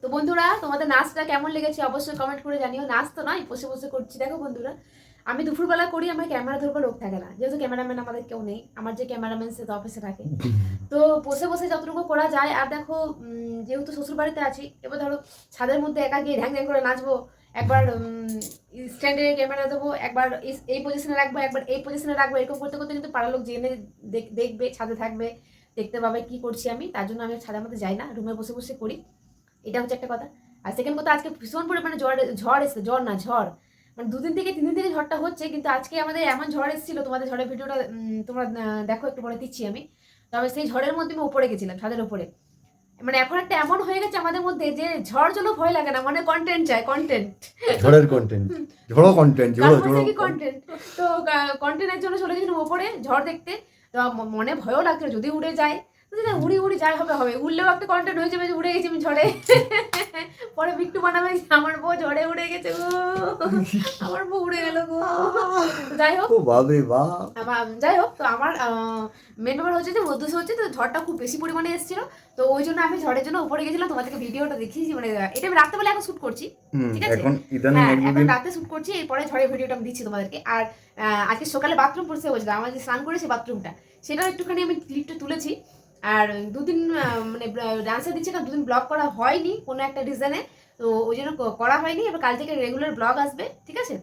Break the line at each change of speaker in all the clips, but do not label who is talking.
তো বন্ধুরা, তোমাদের নাচটা কেমন লেগেছে অবশ্যই কমেন্ট করে জানিও। নাচ তো নয়, বসে বসে করছি। দেখো বন্ধুরা, আমি দুপুরবেলা করি, আমার ক্যামেরা ধরবার লোক থাকে না। যেহেতু ক্যামেরাম্যান আমাদের কেউ নেই, আমার যে ক্যামেরাম্যান সে তো অফিসে থাকে। তো বসে বসে যতটুকু করা যায়, আর দেখো যেহেতু শ্বশুর বাড়িতে আছি, এবার ধরো ছাদের মধ্যে একা গিয়ে ঢ্যাং ঢ্যাং করে নাচবো, একবার স্ট্যান্ডে ক্যামেরা দেবো, একবার এই- পজিশনে রাখব, একবার এই পজিশনে রাখব, এরকম করতে করতে কিন্তু পাড়ার লোক জেনে দেখ- দেখবে, ছাদে থাকবে, দেখতে পাবে কি করছি আমি। তার জন্য আমি ছাদের মধ্যে যাই না রুমে বসে বসে করি। এটা হচ্ছে একটা কথা। আর সেকেন্ড কথা আজকে ভীষণ পরিমাণে ঝড় ঝড় এসছে ঝড় না ঝড়। মানে দুদিন থেকে তিন দিন থেকে ঝড়টা হচ্ছে কিন্তু আজকে আমাদের এমন ঝড় এসেছিল তোমাদের ঝড়ের ভিডিওটা তোমরা দেখো একটু পরে দিচ্ছি আমি। তবে সেই ঝড়ের মধ্যে আমি উপরে গেছিলাম ছাদের উপরে। মানে এখন একটা এমন হয়ে গেছে আমাদের মধ্যে যে ঝড় জন্য ভয় লাগে না মানে কন্টেন্ট চাই কন্টেন্ট
ঝড়ের কন্টেন্ট ঝড়ো কন্টেন্ট ঝড়ো ঝড়ো
কন্টেন্ট তো কন্টেন্টের জন্য চলে গেছিলাম উপরে ঝড় দেখতে। তো মনে ভয়ও লাগছিল যদি উড়ে যায় উড়ি উড়ি যাই হবে হবে। উড়লেও একটা কন্টেন্ট হয়ে যাবে যে উড়ে গেছি আমি ঝড়ে। পরে বিট্টু বানাবে আমার বউ ঝড়ে উড়ে গেছে গো। আমার বউ উড়ে গেল গো। যাই হোক।
ও বাবরে
যাই হোক তো আমার মেন ব্যাপার হচ্ছে যে উদ্দেশ্য হচ্ছে তো ঝড়টা খুব বেশি পরিমাণে এসেছিল। তো ওই জন্য আমি ঝড়ের জন্য উপরে গেছিলাম তোমাদেরকে ভিডিওটা দেখিয়েছি মানে এটা আমি রাত্রেবেলা এখন শ্যুট করছি ঠিক আছে?
এখন
হ্যাঁ এখন রাতে শুট করছি এরপরে ঝড়ের ভিডিওটা আমি দিচ্ছি তোমাদেরকে। আর আজকে সকালে বাথরুম পরিষ্কার করেছিলাম আমার যে স্নান করেছি বাথরুমটা সেটাও একটুখানি আমি ক্লিপটা তুলেছি। আর দুদিন মানে ডান্সে দিচ্ছে না দুদিন ব্লগ করা হয়নি, কোনো একটা রিজনে তো ওই জন্য করা হয়নি, এবার কাল থেকে রেগুলার ব্লগ আসবে, ঠিক আছে?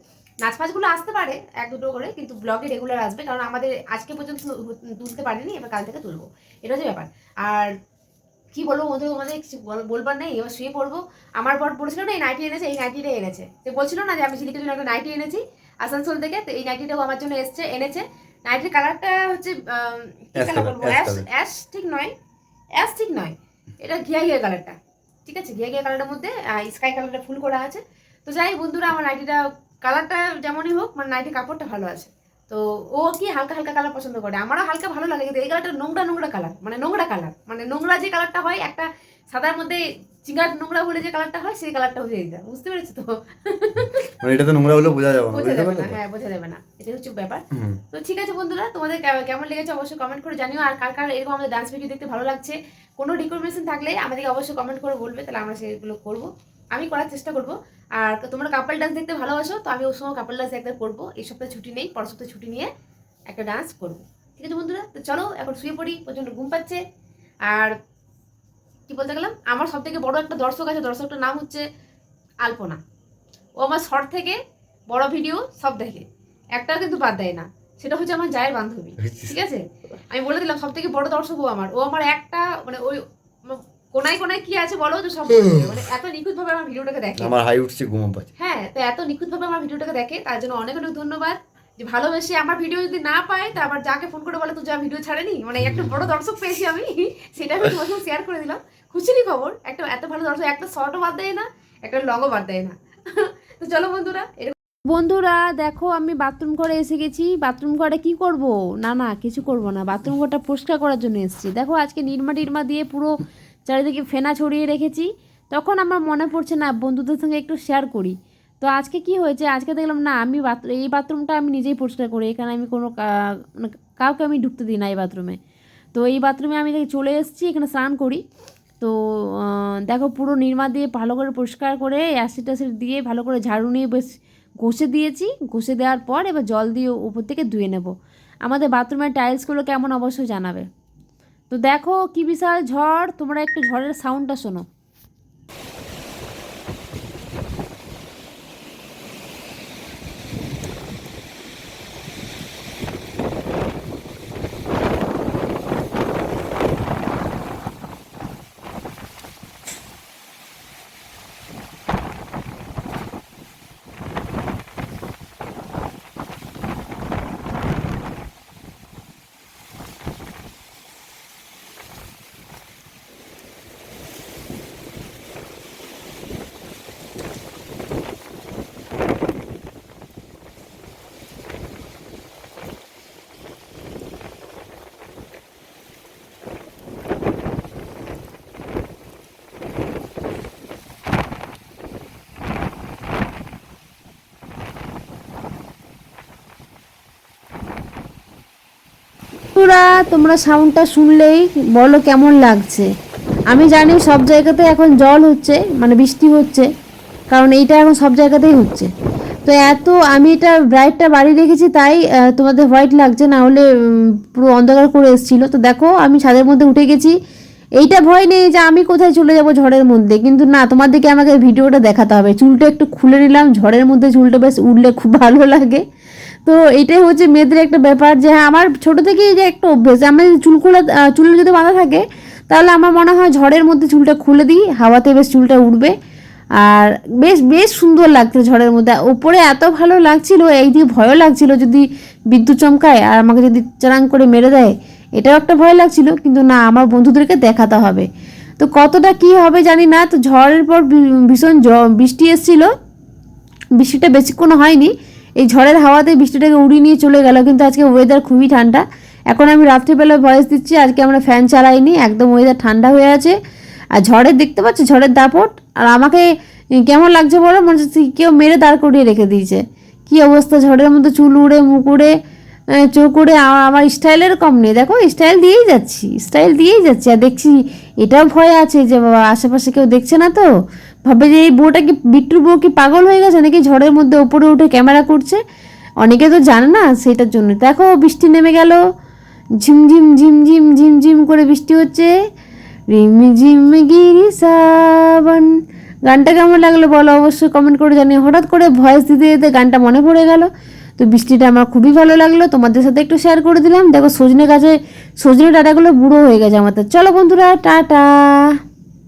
নাচ ফাচগুলো আসতে পারে, এক দুটো করে, কিন্তু ব্লগে রেগুলার আসবে, কারণ আমাদের আজকে পর্যন্ত তুলতে পারিনি, এবার কাল থেকে তুলবো। এটা হচ্ছে ব্যাপার। আর কি বলব বন্ধু তোমাদের, কিছু বলবার নেই, এবার শুয়ে পড়ব। আমার বর বলেছিল না, এই নাইটি এনেছে, এই নাইটিটা এনেছে। তো বলছিল না যে আমি ঝিলিকের জন্য একটা নাইটি এনেছি, আসানসোল থেকে, তো এই নাইটিটাও আমার জন্য এসছে, এনেছে। নাইটির কালারটা হচ্ছে কি কালার বলব? অ্যাশ অ্যাশ ঠিক নয়। অ্যাশ ঠিক নয়। এটা ঘিয়া ঘিয়া কালারটা ঠিক আছে? ঘিয়া ঘিয়া কালারের মধ্যে স্কাই কালারটা ফুল করা আছে। তো যাই বন্ধুরা আমার নাইটিটা কালারটা যেমনই হোক মানে নাইটির কাপড়টা ভালো আছে। তো ও কি হালকা হালকা কালার পছন্দ করে? আমারও হালকা ভালো লাগে কিন্তু এই কালারটা নোংরা নোংরা কালার মানে নোংরা কালার মানে নোংরা যে কালারটা হয় একটা সাদার মধ্যে চিঙ্গার নোংরা বলে যে কালারটা হয় সেই কালারটা হচ্ছে এইটা বুঝতে পেরেছ তো?
মানে এটা তো নোংরা হলেও বোঝা যাবে না
বোঝা যাবে না হ্যাঁ বোঝা যাবে না এটা হচ্ছে ব্যাপার। তো ঠিক আছে বন্ধুরা তোমাদের কেমন লেগেছে অবশ্যই কমেন্ট করে জানিও আর কার কার এরকম আমাদের ডান্স ভিডিও দেখতে ভালো লাগছে কোনো রিকমেন্ডেশন থাকলে আমাদেরকে অবশ্যই কমেন্ট করে বলবে তাহলে আমরা সেগুলো করব। আমি করার চেষ্টা করব। আর তোমরা কাপল ডান্স দেখতে ভালোবাসো, তো আমি ওই সময় কাপল ডান্স একবার করব। এই সপ্তাহে ছুটি নেই, পরের সপ্তাহে ছুটি নিয়ে একটা ডান্স করব। ঠিক আছে বন্ধুরা? তো চলো, এখন শুয়ে পড়ি, প্রচণ্ড ঘুম পাচ্ছে। আর কি বলতে গেলাম? আমার সব থেকে বড় একটা দর্শক আছে, দর্শকটার নাম হচ্ছে আলপনা। ও আমার শর্ট থেকে বড় ভিডিও সব দেখে। একটাও কিন্তু বাদ দেয় না। সেটা হচ্ছে আমার জায়ের বান্ধবী। ঠিক আছে? আমি বলে দিলাম সব থেকে বড় দর্শক ও আমার। ও আমার একটা মানে ওই কোনায় কোনায় কি আছে বলো তো সব মানে এত নিখুঁত ভাবে আমার ভিডিওটাকে দেখে।
আমার হাই উঠছে ঘুম পাচ্ছে
হ্যাঁ তো এত নিখুঁত ভাবে আমার ভিডিওটাকে দেখে তার জন্য অনেক অনেক ধন্যবাদ। যে ভালোবেসে আমার ভিডিও যদি না পায় তা আবার যাকে ফোন করে বলে তো যা ভিডিও ছাড়েনি? মানে একটা বড় দর্শক পেয়েছি আমি সেটা আমি তোমার সঙ্গে শেয়ার করে দিলাম। খুশিরই খবর? একটা এত ভালো দর্শক একটা শর্টও বাদ দেয় না একটা লংও বাদ দেয় না। তো চলো বন্ধুরা এরকম বন্ধুরা দেখো আমি বাথরুম ঘরে এসে গেছি। বাথরুম ঘরে কি করব? না না কিছু করব না। বাথরুম ঘরটা পরিষ্কার করার জন্য এসেছি। দেখো আজকে নির্মা টিরমা দিয়ে পুরো চারিদিকে ফেনা ছড়িয়ে রেখেছি। তখন আমার মনে পড়ছে, না, বন্ধুদের সঙ্গে একটু শেয়ার করি। তো আজকে কি হয়েছে? আজকে দেখলাম, না, আমি বাথ- এই বাথরুমটা আমি নিজেই পরিষ্কার করি। এখানে আমি কোনো মানে কাউকে আমি ঢুকতে দিই না এই বাথরুমে তো এই বাথরুমে আমি চলে এসেছি, এখানে স্নান করি। তো দেখো পুরো নির্মা দিয়ে ভালো করে পরিষ্কার করে অ্যাসিড ট্যাসিড দিয়ে ভালো করে ঝাড়ু নিয়ে বেশ ঘষে দিয়েছি। ঘষে দেওয়ার পর এবার জল দিয়ে উপর থেকে ধুয়ে নেব। আমাদের বাথরুমের টাইলসগুলো কেমন অবশ্যই জানাবে। তো দেখো কি বিশাল ঝড় তোমরা একটু ঝড়ের সাউন্ডটা শোনো। বন্ধুরা, তোমরা সাউন্ডটা শুনলেই বলো কেমন লাগছে। আমি জানি সব জায়গাতে এখন জল হচ্ছে মানে বৃষ্টি হচ্ছে, কারণ এইটা এখন সব জায়গাতেই হচ্ছে। তো এত, আমি এটা ব্রাইটটা বাড়িয়ে রেখেছি, তাই তোমাদের হোয়াইট লাগছে, না হলে পুরো অন্ধকার করে এসেছিল। তো দেখো, আমি ছাদের মধ্যে উঠে গেছি। এইটা ভয় নেই যে আমি কোথায় চলে যাব ঝড়ের মধ্যে, কিন্তু না, তোমাদেরকে আমাকে ভিডিওটা দেখাতে হবে। চুলটা একটু খুলে নিলাম, ঝড়ের মধ্যে চুলটা বেশ উঠলে খুব ভালো লাগে। তো এটাই হচ্ছে মেয়েদের একটা ব্যাপার যে হ্যাঁ আমার ছোটো থেকেই যে একটা অভ্যেস আমার যদি চুল যদি বাঁধা থাকে, তাহলে আমার মনে হয় ঝড়ের মধ্যে চুলটা খুলে দিই, হাওয়াতে বেশ চুলটা উঠবে আর বেশ বেশ সুন্দর লাগছিল ঝড়ের মধ্যে। ওপরে এত ভালো লাগছিল, এই দিয়ে ভয়ও লাগছিল যদি বিদ্যুৎ চমকায় আর আমাকে যদি চারাং করে মেরে দেয়, এটাও একটা ভয় লাগছিল। কিন্তু না, আমার বন্ধুদেরকে দেখাতে হবে। তো কতটা কি হবে জানি না, তো ঝড়ের পর ভীষণ বৃষ্টি এসেছিল। বৃষ্টিটা বেশিক্ষণ হয়নি। এই ঝড়ের হাওয়াতে বৃষ্টিটাকে উড়িয়ে নিয়ে চলে গেল, কিন্তু আজকে ওয়েদার খুবই ঠান্ডা। এখন আমি রাত্রিবেলা ভয়েস দিচ্ছি, আজকে আমরা ফ্যান চালাইনি, একদম ওয়েদার ঠান্ডা হয়ে আছে। আর ঝড়ের, দেখতে পাচ্ছ ঝড়ের দাপট? আর আমাকে কেমন লাগছে বলো? মনে হচ্ছে কেউ মেরে দাঁড় করিয়ে রেখে দিয়েছে। কি অবস্থা ঝড়ের মধ্যে চুল উড়ে, মুখ উড়ে চোখ উড়ে আমার স্টাইলের কম নেই। দেখো স্টাইল দিয়েই যাচ্ছি স্টাইল দিয়েই যাচ্ছি। আর দেখছি, এটাও ভয় আছে যে, বাবা, আশেপাশে কেউ দেখছে না তো? ভাবে যে এই বউটা কি বিট্টুর বউ কি পাগল হয়ে গেছে নাকি ঝড়ের মধ্যে ওপরে উঠে ক্যামেরা করছে? অনেকে তো জানে না সেটার জন্য। দেখো বৃষ্টি নেমে গেল। ঝিমঝিম ঝিমঝিম ঝিমঝিম করে বৃষ্টি হচ্ছে। রিম, ঝিম, গিরি, সাবন। গানটা কেমন লাগল বলো অবশ্যই কমেন্ট করে জানি হঠাৎ করে ভয়েস দিতে দিতে গানটা মনে পড়ে গেল। তো বৃষ্টিটা আমার খুবই ভালো লাগল। তোমাদের সাথে একটু শেয়ার করে দিলাম। দেখো সজনে গাছে সজনে ডাটাগুলো বুড়ো হয়ে গেছে আমাদের চলো বন্ধুরা, টাটা।